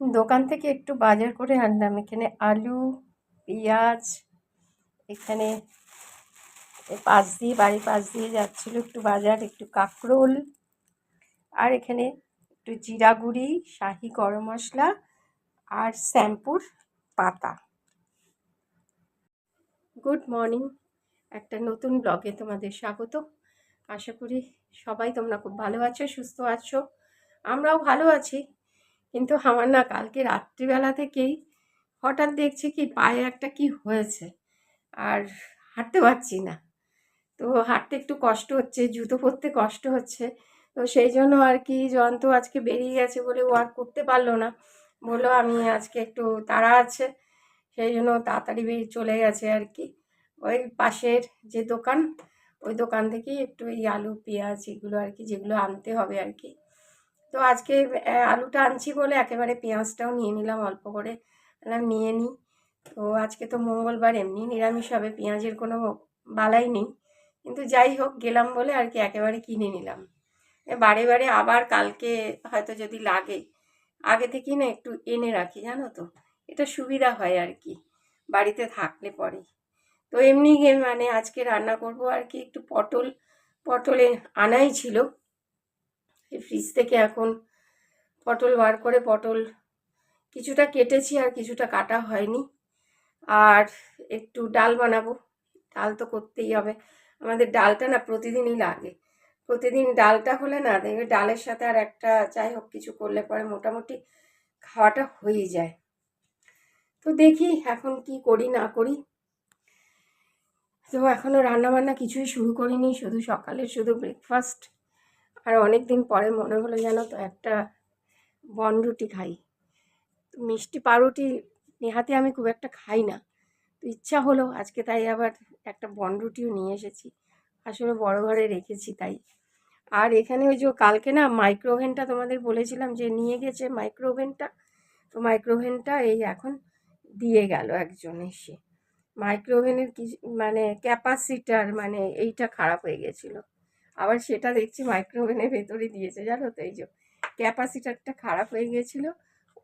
দোকান থেকে একটু বাজার করে আনলাম। এখানে আলু, পেঁয়াজ, এখানে পাশ দিয়ে বাড়ির পাশ দিয়ে যাচ্ছিল একটু বাজার, একটু কাঁকরোল আর এখানে একটু জিরা গুঁড়ি, শাহি গরম মশলা আর শ্যাম্পুর পাতা। Good morning. একটা নতুন ব্লগে তোমাদের স্বাগত। আশা করি সবাই তোমরা খুব ভালো আছো, সুস্থ আছো। আমরাও ভালো আছি। কিন্তু আমার না কালকে রাত্রিবেলা থেকেই হঠাৎ দেখছি কি পায়ে একটা কি হয়েছে। আর হাঁটতে পারছি না। তো হাঁটতে একটু কষ্ট হচ্ছে, জুতো পরতে কষ্ট হচ্ছে। তো সেই জন্য আর কি জয়ন্ত আজকে বেরিয়ে গেছে বলে ও আর করতে পারল না। বলল আমি আজকে একটু তাড়া আছে, সেই জন্য তাড়াতাড়ি বেরিয়ে চলে গেছে আর কি। ওই পাশের যে দোকান, ওই দোকান থেকেই একটু এই আলু, পেঁয়াজ এগুলো আর কি যেগুলো আনতে হবে আর কি। তো আজকে আলুটা আনছি বলে একেবারে পেঁয়াজটাও নিয়ে নিলাম অল্প করে। নিয়ে নিই তো আজকে তো মঙ্গলবার, এমনি নিরামিষ হবে, পেঁয়াজের কোনো বালাই নেই। কিন্তু যাই হোক, গেলাম বলে আর কি একেবারে কিনে নিলাম। বারে বারে আবার কালকে হয়তো যদি লাগে, আগে থেকেই না একটু এনে রাখি, জানো তো? এটা সুবিধা হয় আর কি, বাড়িতে থাকলে পরে। তো এমনি মানে আজকে রান্না করব আর কি, একটু পটল, পটলে আনাই ছিল। এই ফ্রিজ থেকে এখন পটল বার করে পটল কিছুটা কেটেছি আর কিছুটা কাটা হয়নি। আর একটু ডাল বানাবো, ডাল তো করতেই হবে। আমাদের ডালটা না প্রতিদিনই লাগে। প্রতিদিন ডালটা হলে না দেখবে ডালের সাথে আর একটা যাই হোক কিছু করলে পরে মোটামুটি খাওয়াটা হয়ে যায়। তো দেখি এখন কি করি না করি। তো এখনও রান্নাবান্না কিছুই শুরু করিনি, শুধু সকালে শুধু ব্রেকফাস্ট আর অনেক দিন পরে মনে হলো জানো তো একটা বনরুটি খাই। মিষ্টি পাউরুটি নেহাতে আমি খুব একটা খাই না। তো ইচ্ছা হলো আজকে তাই আবার একটা বনরুটিও নিয়ে এসেছি। আসলে বড় ঘরে রেখেছি তাই। আর এখানে ওই যে কালকে না মাইক্রোওভেনটা তোমাদের বলেছিলাম যে নিয়ে গেছে মাইক্রোওভেনটা। তো মাইক্রোওভেনটা এই এখন দিয়ে গেল একজন এসে। মাইক্রোওভেনের কি মানে ক্যাপাসিটার মানে এইটা খারাপ হয়ে গেছিল। আবার সেটা দেখছি মাইক্রোওভেনের ভেতরে দিয়েছে, জানো তো? এই যে ক্যাপাসিটারটা খারাপ হয়ে গিয়েছিল,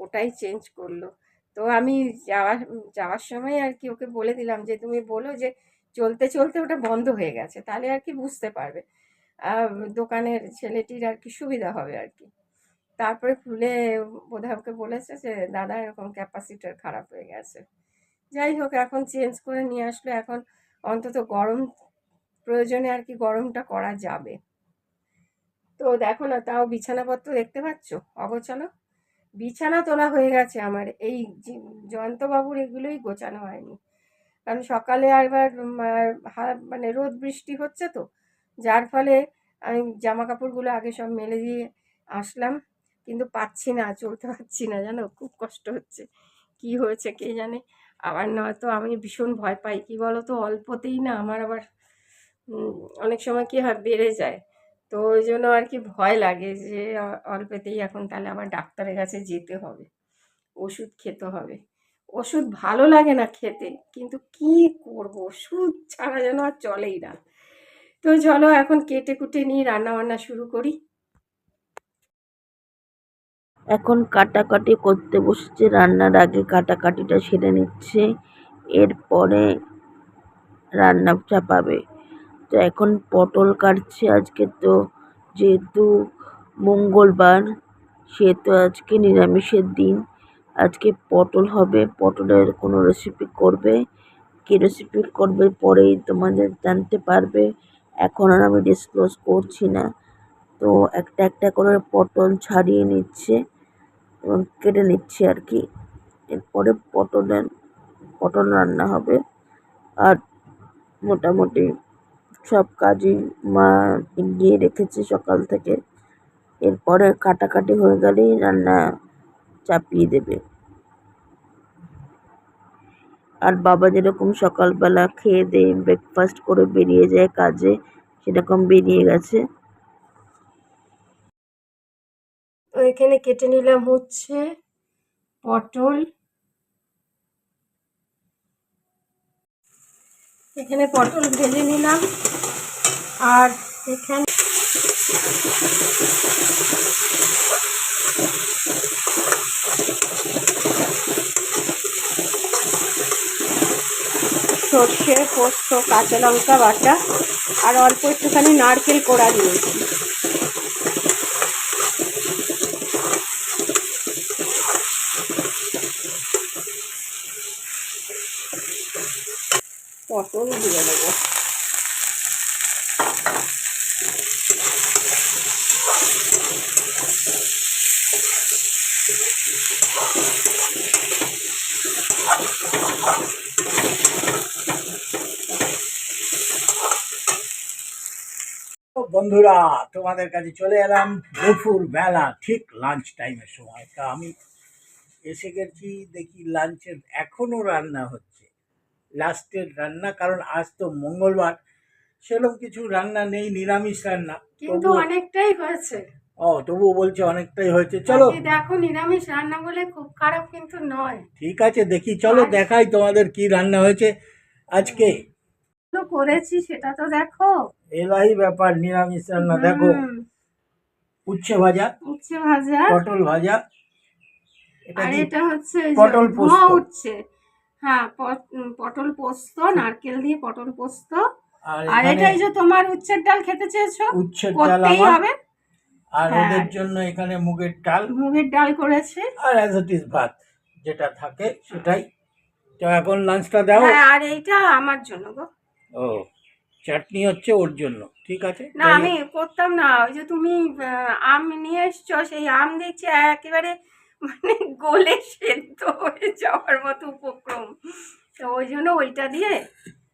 ওটাই চেঞ্জ করল। তো আমি যাওয়ার যাওয়ার সময় আর কি ওকে বলে দিলাম যে, তুমি বলো যে, চলতে চলতে ওটা বন্ধ হয়ে গেছে, তাহলে আর কি বুঝতে পারবে। দোকানের ছেলেটির আর কি সুবিধা হবে আর কি। তারপরে খুলে বোধহয় ওকে বলেছে যে, দাদা, এরকম ক্যাপাসিটার খারাপ হয়ে গেছে। যাই হোক, এখন চেঞ্জ করে নিয়ে আসলো। এখন অন্তত গরম প্রয়োজনে আর কি গরমটা করা যাবে। তো দেখো না, তাও বিছানাপত্র দেখতে পাচ্ছ? অগোছালো? বিছানা তোলা হয়ে গেছে আমার। এই জয়ন্তবাবুর এগুলোই গোছানো হয়নি। কারণ সকালে আবার মানে রোদ বৃষ্টি হচ্ছে তো, যার ফলে আমি জামা কাপড়গুলো আগে সব মেলে দিয়ে আসলাম। কিন্তু পাচ্ছি না, চলতে পারছি না, জানো? খুব কষ্ট হচ্ছে। কি হয়েছে কে জানে? আবার নয়তো আমি ভীষণ ভয় পাই। কি বলো তো অল্পতেই না, আমার আবার অনেক সময় কি হয়, বেড়ে যায়। তো ওই জন্য আর কি ভয় লাগে যে অল্পেতেই এখন তাহলে আবার ডাক্তারের কাছে যেতে হবে, ওষুধ খেতে হবে। ওষুধ ভালো লাগে না খেতে, কিন্তু কি করব? ওষুধ ছাড়া যেন আর চলেই না। তো চলো এখন কেটে কুটে নিয়ে রান্না বান্না শুরু করি। এখন কাটাকাটি করতে বসেছে, রান্নার আগে কাটাকাটিটা সেরে নিচ্ছে, এরপরে রান্না চাপাবে। তো এখন পটল কাটছে আজকে তো, যেহেতু মঙ্গলবার, সেহেতু আজকে নিরামিষের দিন। আজকে পটল হবে, পটলের কোনো রেসিপি করবে? কী রেসিপি করবে পরেই তোমাদের জানতে পারবে। এখন আর আমি ডিসক্লোজ করছি না। তো একটা একটা করে পটল ছাড়িয়ে নিচ্ছে, এবং কেটে নিচ্ছে আর কি। এরপরে পটলের, পটল রান্না হবে। আর মোটামুটি সব কাজই মা এগিয়ে রেখেছে সকাল থেকে। এরপরে কাটাকাটি হয়ে গেলেই রান্না চাপিয়ে দেবে। আর বাবা যেরকম সকালবেলা খেয়ে দিয়ে ব্রেকফাস্ট করে বেরিয়ে যায় কাজে, সেরকম বেরিয়ে গেছে। এখানে কেটে নিলাম হচ্ছে পটল এখানে পটল ভেজে নিলাম। আর এখানে সর্ষে, পোস্ত, কাঁচা লঙ্কা বাটা, আর অল্প একটুখানি নারকেল কোড়া দিয়েছি। দিয়ে বন্ধুরা, তোমাদের কাছে চলে এলাম দুপুর বেলা, ঠিক লাঞ্চ টাইমের সময়। তা আমি এসে গেছি, দেখি লাঞ্চের এখনও রান্না হচ্ছে। লাস্টের রান্না কারণ আজ তো মঙ্গলবার সেরকম কিছু রান্না নেই নিরামিষ রান্না। কিন্তু অনেকটাই হয়েছে। ও তবুও বলছে অনেকটাই হয়েছে। চলো আজকে দেখো নিরামিষ রান্না বলে খুব খারাপ কিন্তু নয়। ঠিক আছে দেখি চলো দেখাই তোমাদের কি রান্না হয়েছে আজকে। করেছি সেটা তো দেখো। এলাই ব্যাপার নিরামিষ রান্না দেখো। উচ্ছে ভাজা উচ্ছে ভাজা। পটল ভাজা। এটা আর এটা হচ্ছে পটল পোস্ত। উঠছে। হ্যাঁ পটল পোস্ত নারকেল দিয়ে পটল পোস্ত। আর আর এটাই যে তোমার উচ্ছের ডাল খেতে চেয়েছো উচ্ছের ডাল হবে। আর হ্যাঁ। ওদের জন্য এখানে মুগের ডাল। মুগের ডাল করেছে। আর অ্যাজ ইট ইজ ভাত যেটা থাকে সেটাই। তো এখন লাঞ্চটা দাও। হ্যাঁ আর এইটা আমার জন্য গো। ও চাটনি হচ্ছে ওর জন্য ঠিক আছে? না আমি করতাম না ওই যে তুমি আম নিয়ে এসছো সেই আম দেখছি একেবারে মানে গোলে সেদ্ধ হয়ে যাওয়ার মতো উপক্রম। তো ওই জন্য ওইটা দিয়ে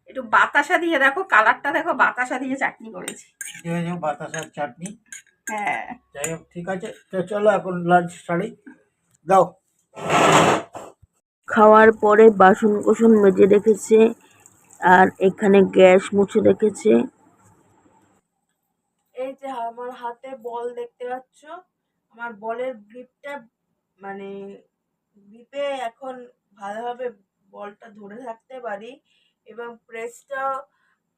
একটু বাতাসা দিয়ে দেখো কালারটা দেখো বাতাসা দিয়ে চাটনি করেছি। এই যে বাতাসার চাটনি। হ্যাঁ। যাই হোক ঠিক আছে। তো চলো এখন লাঞ্চ সারি। দাও। খাওয়ার পরে বাসন কোসন মেজে রেখেছে আর এখানে গ্যাস মুছে রেখেছে। এই যে আমার হাতে বল দেখতে পাচ্ছ? আমার বলের গ্রিপটা মানে গ্রিপে এখন ভালোভাবে বলটা ধরে থাকতে পারি এবং প্রেসটাও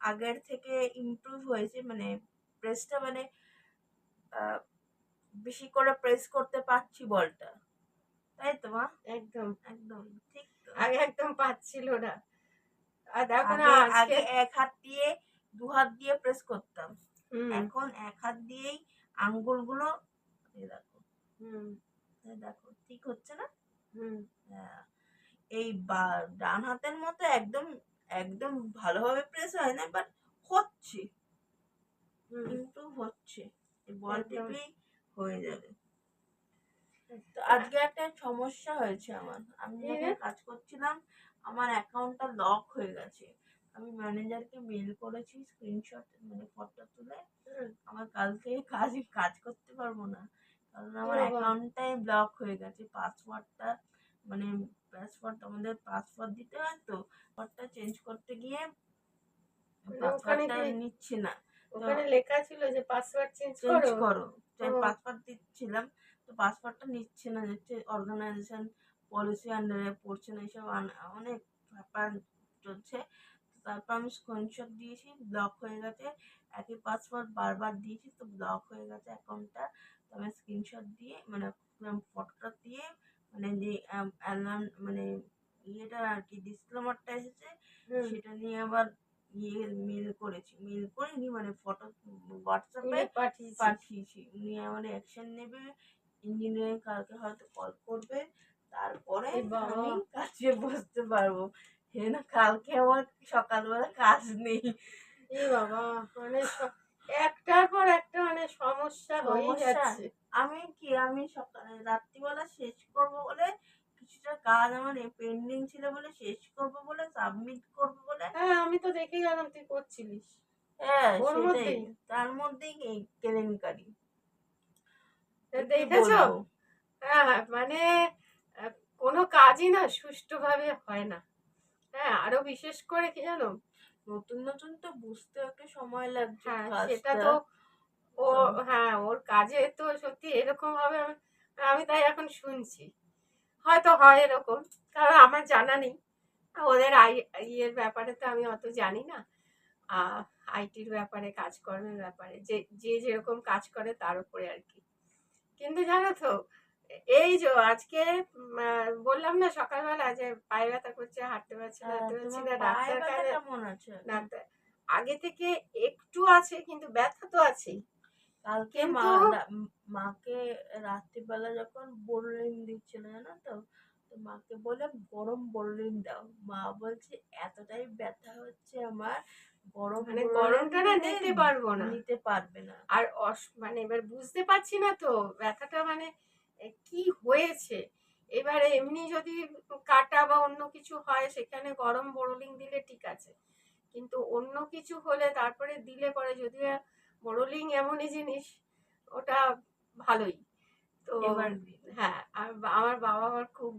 আগের থেকে ইমপ্রুভ হয়েছে মানে প্রেসটা মানে বেশি করে প্রেস করতে পারছি বলটা। তাই তো মা? একদম। একদম ঠিক তো? আগে একদম পাচ্ছিল না। আর দেখো না আগে এক হাত দিয়ে দু হাত দিয়ে প্রেস করতাম। এখন এক হাত দিয়েই আঙ্গুলগুলো এই দেখো। হুম, দেখো ঠিক হচ্ছে না? হ্যাঁ। এই ডান হাতের মতো একদম একদম ভালোভাবে প্রেস হয় না বাট হচ্ছে। কিন্তু হচ্ছে। বল হয়ে যাবে। তো আজকে একটা সমস্যা হয়েছে আমার। আমি যখন কাজ করছিলাম আমার অ্যাকাউন্টটা লক হয়ে গেছে। আমি ম্যানেজারকে মেল করেছি স্ক্রিনশট মানে ফটো তুলে। আমার কাল থেকে কাজ কাজ করতে পারব না। কারণ আমার অ্যাকাউন্টটাই ব্লক হয়ে গেছে। পাসওয়ার্ডটা মানে পাসওয়ার্ড আমাদের পাসওয়ার্ড দিতে হয় তো পাসওয়ার্ডটা চেঞ্জ করতে গিয়ে পাসওয়ার্ডটা নিচ্ছে না। ওখানে লেখা ছিল যে পাসওয়ার্ড চেঞ্জ চেঞ্জ করো। করো। পাসওয়ার্ড দিচ্ছিলাম তো পাসওয়ার্ডটা নিচ্ছে না হচ্ছে অর্গানাইজেশন পলিসি আন্ডারে পড়ছে না এইসব অনেক ব্যাপার চলছে। তারপর আমি স্ক্রিনশট দিয়েছি ব্লক হয়ে গেছে। একই পাসওয়ার্ড বারবার দিয়েছি তো ব্লক হয়ে গেছে অ্যাকাউন্টটা তো আমি স্ক্রিনশট দিয়ে মানে ফটোটা দিয়ে মানে যে অ্যালার্ম মানে ইয়েটা আর কি ডিসক্লেমারটা এসেছে সেটা নিয়ে আবার ইয়ে মেল করেছি। মেল করিনি মানে ফটো হোয়াটসঅ্যাপে পাঠিয়েছি। পাঠিয়েছি। উনি আমার অ্যাকশন নেবে ইঞ্জিনিয়ারিং কালকে হয়তো কল করবে তারপরে। আমি কাজে বসতে পারব। হে না কালকে আমার সকালবেলা কাজ নেই। এ বাবা মানে একটার পর একটা মানে সমস্যা হয়ে যাচ্ছে। আমি কি আমি সকালে রাত্রিবেলা শেষ করব বলে কিছুটা কাজ আমার পেন্ডিং ছিল বলে শেষ করব বলে সাবমিট করব বলে হ্যাঁ আমি তো দেখে গেলাম তুই করছিলিস। হ্যাঁ ওর সেটাই। তার মধ্যেই এই কেলেঙ্কারি। দেখেছ? বলব? হ্যাঁ মানে কোনো কাজই না সুষ্ঠুভাবে হয় না। হ্যাঁ আরও বিশেষ করে কি জানো? নতুন নতুন তো বুঝতে একটু সময় লাগছে হ্যাঁ সেটা তো ও হ্যাঁ ওর কাজে তো সত্যি এরকম ভাবে আমি আমি তাই এখন শুনছি। হয়তো হয় এরকম কারণ আমার জানা নেই। ওদের আই ইয়ের ব্যাপারে তো আমি অত জানি না। আইটির ব্যাপারে কাজকর্মের ব্যাপারে যে যে যেরকম কাজ করে তার উপরে আর কি। কিন্তু জানো তো এই যে আজকে বললাম না সকালবেলা যে পায়ে ব্যথা করছে হাঁটতে পারছি না হ্যাঁ, হাঁটতে পারছি না ডাক্তার কেমন আছে? ডাক্তার আগে থেকে একটু আছে কিন্তু ব্যথা তো আছেই। কালকে মা মাকে রাত্রিবেলা যখন বোরলিন দিচ্ছিল জানো তো? মাকে বলে গরম বোরলিন দাও। মা বলছে এতটাই ব্যথা হচ্ছে আমার গরম মানে গরমটা না নিতে পারব না। নিতে পারবে না। আর মানে এবার বুঝতে পারছি না তো ব্যথাটা মানে কি হয়েছে? এবারে এমনি যদি কাটা বা অন্য কিছু হয় সেখানে গরম বোরোলিং দিলে ঠিক আছে। কিন্তু অন্য কিছু হলে তারপরে দিলে পরে যদিও বোরোলিং এমনই জিনিস ওটা ভালোই। তো হ্যাঁ আর আমার বাবা আমার খুব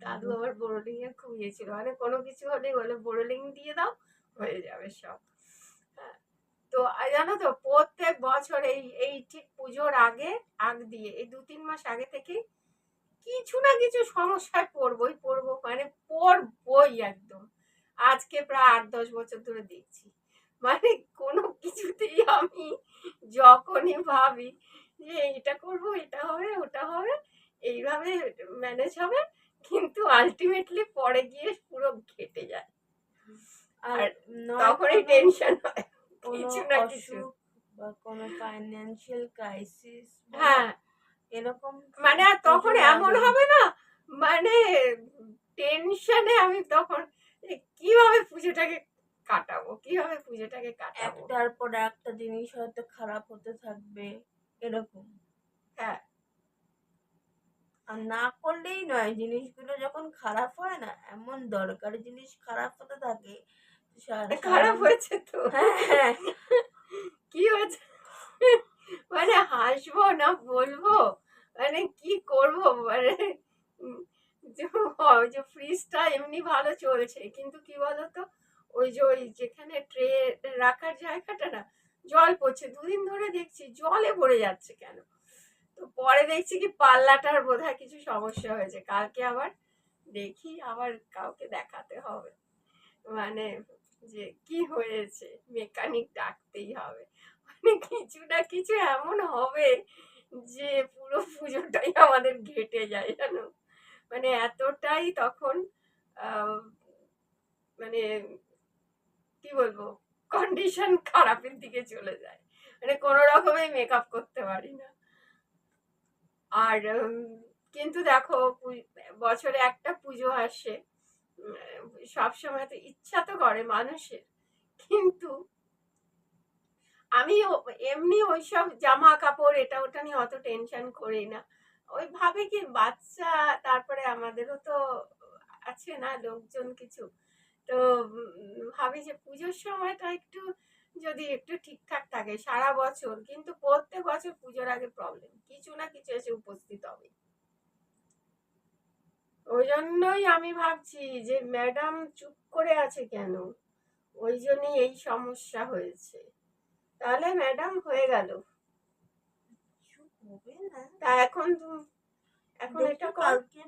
দাদু আবার বোরোলিং এর খুব ইয়ে ছিল। মানে কোনো কিছু হলেই বলে বোরোলিং দিয়ে দাও হয়ে যাবে সব। তো জানো তো প্রত্যেক বছর এই এই ঠিক পুজোর আগে আগ দিয়ে এই দু তিন মাস আগে থেকে কিছু না কিছু সমস্যায় পড়বই পড়ব মানে পড়বই একদম। আজকে প্রায় আট দশ বছর ধরে দেখছি। মানে কোনো কিছুতেই আমি যখনই ভাবি যে এটা করব এটা হবে ওটা হবে এইভাবে ম্যানেজ হবে কিন্তু আলটিমেটলি পরে গিয়ে পুরো ঘেটে যায়। আর নয় তখনই টেনশন হয়। কোনো কিছু না কিছু। অসুখ বা কোনো ফাইন্যান্সিয়াল ক্রাইসিস হ্যাঁ। এরকম মানে তখন এমন হবে না? মানে টেনশনে আমি তখন কীভাবে পুজোটাকে কাটাবো? কীভাবে পুজোটাকে কাটাবো? একটার পর একটা জিনিস হয়তো খারাপ হতে থাকবে এরকম। হ্যাঁ। আর না করলেই নয় জিনিসগুলো যখন খারাপ হয় না এমন দরকারি জিনিস খারাপ হতে থাকে খারাপ হয়েছে তো। হ্যাঁ কি হয়েছে? মানে হাসবো না বলব? মানে কি করব? মানে যে ফ্রিজটা এমনি ভালো চলছে। কিন্তু কি বলতো? ওই যে ওই যেখানে ট্রে রাখার জায়গাটা না জল পড়ছে। দুদিন ধরে দেখছি জলে পড়ে যাচ্ছে কেন? তো পরে দেখছি কি পাল্লাটার বোধহয় কিছু সমস্যা হয়েছে। কালকে আবার দেখি আবার কাউকে দেখাতে হবে। মানে যে, কি হয়েছে? মেকানিক ডাকতেই হবে। মানে কিছু না কিছু এমন হবে যে, পুরো পুজোটাই আমাদের ঘেটে যায় জানো? মানে এতটাই তখন মানে কি বলব কন্ডিশন খারাপের দিকে চলে যায়। মানে কোনো রকমে মেকআপ করতে পারি না। আর কিন্তু দেখো বছরে একটা পুজো আসে। সব সময় তো ইচ্ছা তো করে মানুষের। কিন্তু আমি এমনি ওইসব জামা কাপড় এটা ওটা নিয়ে অত টেনশন করি না। ওই ভাবে কি বাচ্চা, তারপরে আমাদেরও তো আছে না লোকজন কিছু। তো ভাবি যে পুজোর সময়টা একটু যদি একটু ঠিকঠাক থাকে সারা বছর, কিন্তু প্রত্যেক বছর পুজোর আগে প্রবলেম কিছু না কিছু এসে উপস্থিত হবে ওই জন্যই আমি ভাবছি যে ম্যাডাম চুপ করে আছে কেন? ওই জন্যই এই সমস্যা হয়েছে। তাহলে ম্যাডাম হয়ে গেল। হবে না? তা এখন এখন এটা কালকে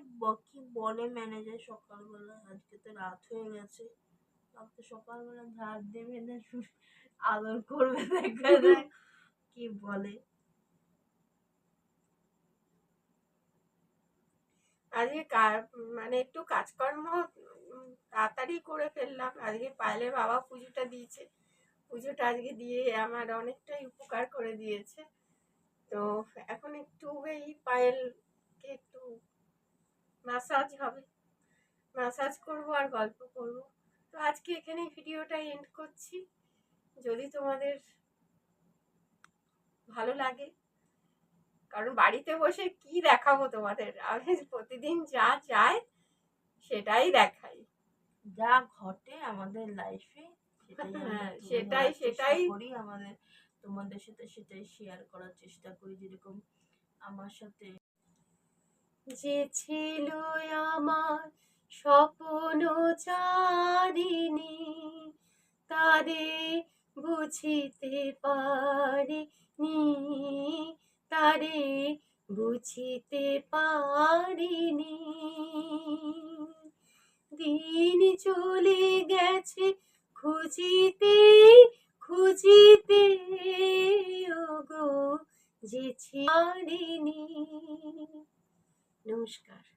কি বলে ম্যানেজার সকালবেলা? আজকে তো রাত হয়ে গেছে। কালকে সকালবেলা ঝাড় দেবে না আদর করবে দেখা যায় কি বলে। আজকে মানে একটু কাজকর্ম তাড়াতাড়ি করে ফেললাম। আজকে পায়েলের বাবা পুজোটা দিয়েছে। পুজোটা আজকে দিয়ে আমার অনেকটাই উপকার করে দিয়েছে। তো এখন একটু এই পায়েলকে একটু ম্যাসাজ হবে। ম্যাসাজ করব আর গল্প করব। তো আজকে এখানে ভিডিওটা এন্ড করছি। যদি তোমাদের ভালো লাগে কারণ বাড়িতে বসে কি দেখাবো তোমাদের? আমি প্রতিদিন যা যায় সেটাই দেখাই। যা ঘটে আমাদের লাইফে সেটাই হ্যাঁ, সেটাই- সেটাই- করি আমাদের তোমাদের সাথে সেটাই শেয়ার করার চেষ্টা করি যেরকম আমার সাথে। যে ছিল আমার স্বপ্ন চারিণী তারে বুঝিতে পারিনি। তারে বুঝিতে পারিনি। দিন চলে গেছে খুঁজিতে খুঁজিতে ওগো যে ছিনি নমস্কার।